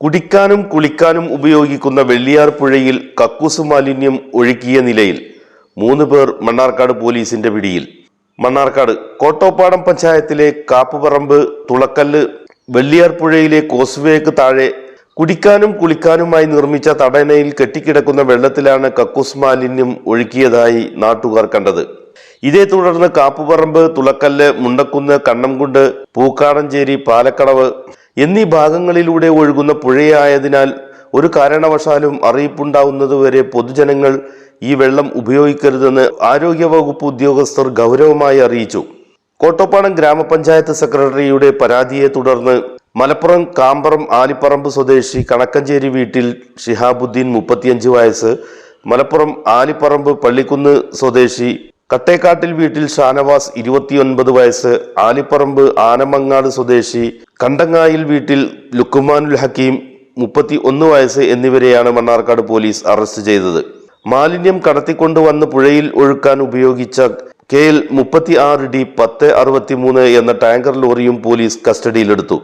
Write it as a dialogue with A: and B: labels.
A: കുടിക്കാനും കുളിക്കാനും ഉപയോഗിക്കുന്ന വെള്ളിയാർ പുഴയിൽ കക്കൂസ് മാലിന്യം ഒഴുക്കിയ നിലയിൽ മൂന്ന് പേർ മണ്ണാർക്കാട് പോലീസിന്റെ പിടിയിൽ. മണ്ണാർക്കാട് കോട്ടോപ്പാടം പഞ്ചായത്തിലെ കാപ്പുപറമ്പ് തുളക്കല്ല് വെള്ളിയാർ പുഴയിലെ കോസ്വേക്ക് താഴെ കുടിക്കാനും കുളിക്കാനുമായി നിർമ്മിച്ച തടനയിൽ കെട്ടിക്കിടക്കുന്ന വെള്ളത്തിലാണ് കക്കൂസ് മാലിന്യം ഒഴുക്കിയതായി നാട്ടുകാർ കണ്ടത്. ഇതേ തുടർന്ന് കാപ്പുപറമ്പ് തുളക്കല്ല് മുണ്ടക്കുന്ന് കണ്ണംകുണ്ട് പൂക്കാടഞ്ചേരി പാലക്കടവ് എന്നീ ഭാഗങ്ങളിലൂടെ ഒഴുകുന്ന പുഴയായതിനാൽ ഒരു കാരണവശാലും അറിയിപ്പുണ്ടാവുന്നതുവരെ പൊതുജനങ്ങൾ ഈ വെള്ളം ഉപയോഗിക്കരുതെന്ന് ആരോഗ്യവകുപ്പ് ഉദ്യോഗസ്ഥർ ഗൗരവമായി അറിയിച്ചു. കോട്ടോപ്പാടം ഗ്രാമപഞ്ചായത്ത് സെക്രട്ടറിയുടെ പരാതിയെ തുടർന്ന് മലപ്പുറം കാമ്പറം ആലിപ്പറമ്പ് സ്വദേശി കണക്കഞ്ചേരി വീട്ടിൽ ഷിഹാബുദ്ദീൻ മുപ്പത്തിയഞ്ച് വയസ്സ് മലപ്പുറം ആലിപ്പറമ്പ് പള്ളിക്കുന്ന് സ്വദേശി കട്ടേക്കാട്ടിൽ വീട്ടിൽ ഷാനവാസ് ഇരുപത്തിയൊൻപത് വയസ്സ് ആലിപ്പറമ്പ് ആനമങ്ങാട് സ്വദേശി കണ്ടങ്ങായിൽ വീട്ടിൽ ലുക്കുമാനുൽ ഹക്കീം മുപ്പത്തി ഒന്ന് വയസ്സ് എന്നിവരെയാണ് മണ്ണാർക്കാട് പോലീസ് അറസ്റ്റ് ചെയ്തത്. മാലിന്യം കടത്തിക്കൊണ്ടുവന്ന് പുഴയിൽ ഒഴുക്കാൻ ഉപയോഗിച്ച കെ എൽ മുപ്പത്തി ആറ് ഡി പത്ത് അറുപത്തി മൂന്ന് എന്ന ടാങ്കർ ലോറിയും പോലീസ് കസ്റ്റഡിയിലെടുത്തു.